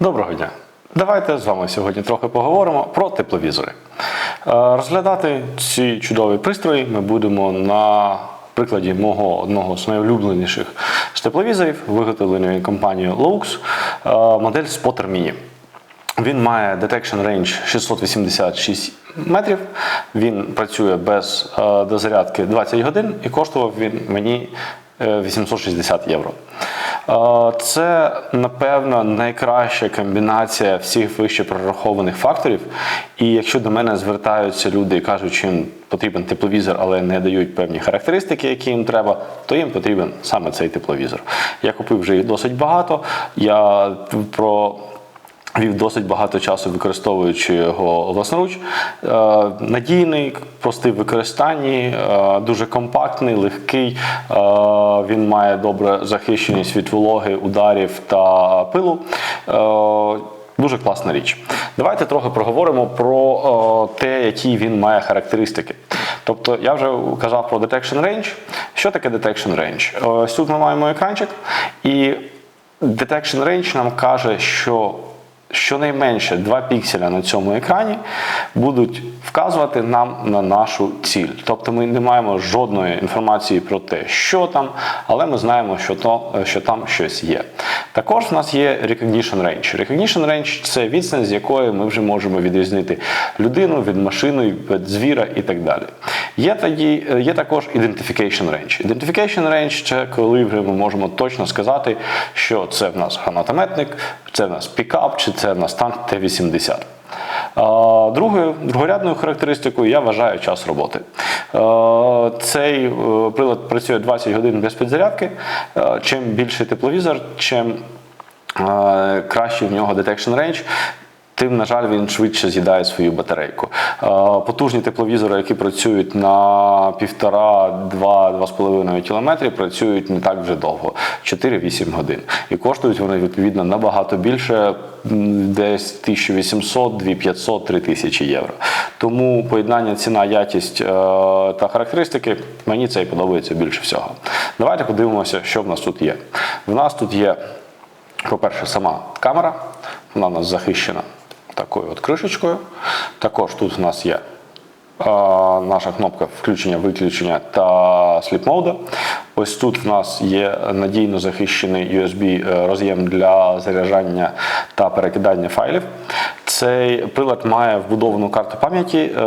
Доброго дня! Давайте з вами сьогодні трохи поговоримо про тепловізори. Е, Розглядати ці чудові пристрої ми будемо на прикладі мого одного з найулюбленіших з тепловізорів, виготовленої компанією Laux, е, модель Spotter Mini. Він має detection range 686 метрів. Він працює без е, дозарядки 20 годин і коштував він мені е, 860 євро. Це, напевно, найкраща комбінація всіх вище прорахованих факторів. І якщо до мене звертаються люди і кажуть, що їм потрібен тепловізор, але не дають певні характеристики, які їм треба, то їм потрібен саме цей тепловізор. Я купив вже їх досить багато. Я про Вів досить багато часу використовуючи його власноруч. Е, Надійний, простий в використанні, е, дуже компактний, легкий. Е, Він має добре захищеність від вологи, ударів та пилу. Дуже класна річ. Давайте трохи проговоримо про те, які він має характеристики. Тобто, я вже казав про Detection Range. Що таке Detection Range? Ось тут ми маємо екранчик, і Detection Range нам каже, що щонайменше 2 пікселя на цьому екрані будуть вказувати нам на нашу ціль. Тобто ми не маємо жодної інформації про те, що там, але ми знаємо, що, то, що там щось є. Також в нас є Recognition Range. Recognition Range – це відстань, з якої ми вже можемо відрізнити людину від машини, від звіра і так далі. Є, тоді, є також Identification Range. Identification Range – це коли вже ми можемо точно сказати, що це в нас гранатометник, це в нас пікап, чи це в нас танк Т-80. Другою другорядною характеристикою я вважаю час роботи. Е, Цей е, прилад працює 20 годин без підзарядки. Е, Чим більший тепловізор, чим краще кращий в нього detection range, Тим, на жаль, він швидше з'їдає свою батарейку. Е, Потужні тепловізори, які працюють на півтора, два, два з половиною кілометри, працюють не так вже довго 4-8 годин. І коштують вони відповідно набагато більше, десь 1800, 2500, 3000 євро. Тому поєднання ціна, якість е, та характеристики мені це і подобається більше всього. Давайте подивимося, що в нас тут є. В нас тут є по-перше, сама камера, вона у нас захищена такою от кришечкою. Також тут у нас є наша кнопка включення-виключення та sleep mode. Ось тут в нас є надійно захищений USB е, роз'єм для заряджання та перекидання файлів. Цей прилад має вбудовану карту пам'яті е,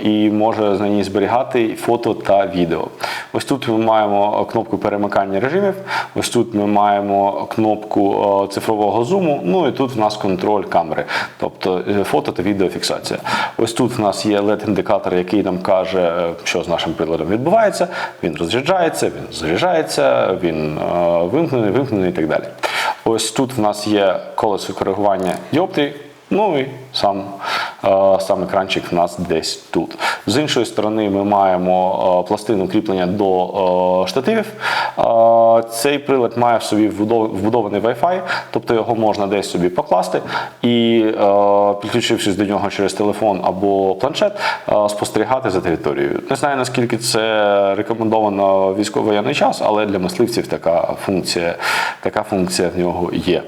і може на ній зберігати фото та відео. Ось тут ми маємо кнопку перемикання режимів. Ось тут ми маємо кнопку е, цифрового зуму. Ну і тут в нас контроль камери, тобто е, фото та відеофіксація. Ось тут в нас є LED-індикатор, який нам каже, що з нашим приладом відбувається. Він розряджається, він заряджається, він вимкнений, вимкнений і так далі. Ось тут в нас є колесо коригування діоптрії. Ну і сам, е, сам екранчик в нас десь тут. З іншої сторони, ми маємо е, пластину кріплення до е, штативів. Цей прилад має в собі вбудований Wi-Fi, тобто його можна десь собі покласти і, підключившись до нього через телефон або планшет, спостерігати за територією. Не знаю наскільки це рекомендовано в військово-воєнний час, але для мисливців така функція, така функція в нього є.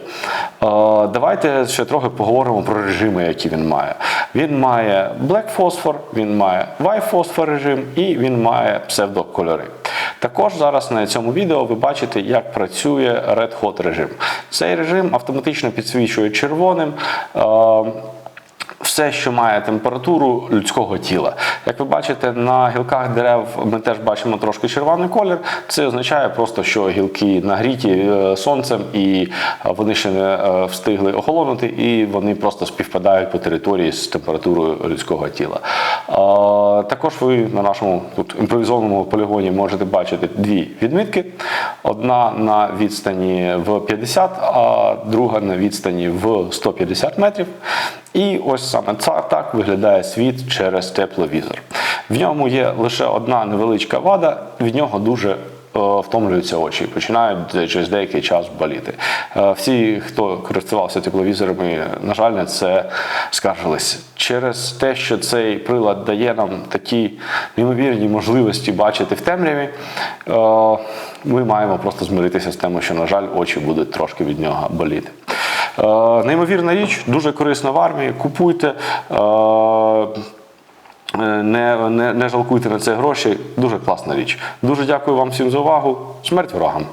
Давайте ще трохи поговоримо про режими, які він має. Він має Black Phosphor, він має White Phosphor режим і він має псевдокольори. Також зараз на цьому відео ви бачите, як працює Red Hot режим. Цей режим автоматично підсвічує червоним. Все, що має температуру людського тіла. Як ви бачите, на гілках дерев ми теж бачимо трошки червоний колір. Це означає просто, що гілки нагріті е, сонцем, і е, вони ще не е, встигли охолонути, і вони просто співпадають по території з температурою людського тіла. Також ви на нашому тут імпровізованому полігоні можете бачити дві відмітки: одна на відстані в 50, а друга на відстані в 150 метрів. І ось саме це так виглядає світ через тепловізор. В ньому є лише одна невеличка вада, від нього дуже е, втомлюються очі, починають через деякий час боліти. Е, Всі, хто користувався тепловізорами, на жаль, на це скаржились. Через те, що цей прилад дає нам такі неймовірні можливості бачити в темряві, е, ми маємо просто змиритися з тим, що, на жаль, очі будуть трошки від нього боліти. Неймовірна річ, дуже корисна в армії. Купуйте. е, Не, не, не жалкуйте на це гроші. Дуже класна річ. Дуже дякую вам всім за увагу. Смерть ворогам!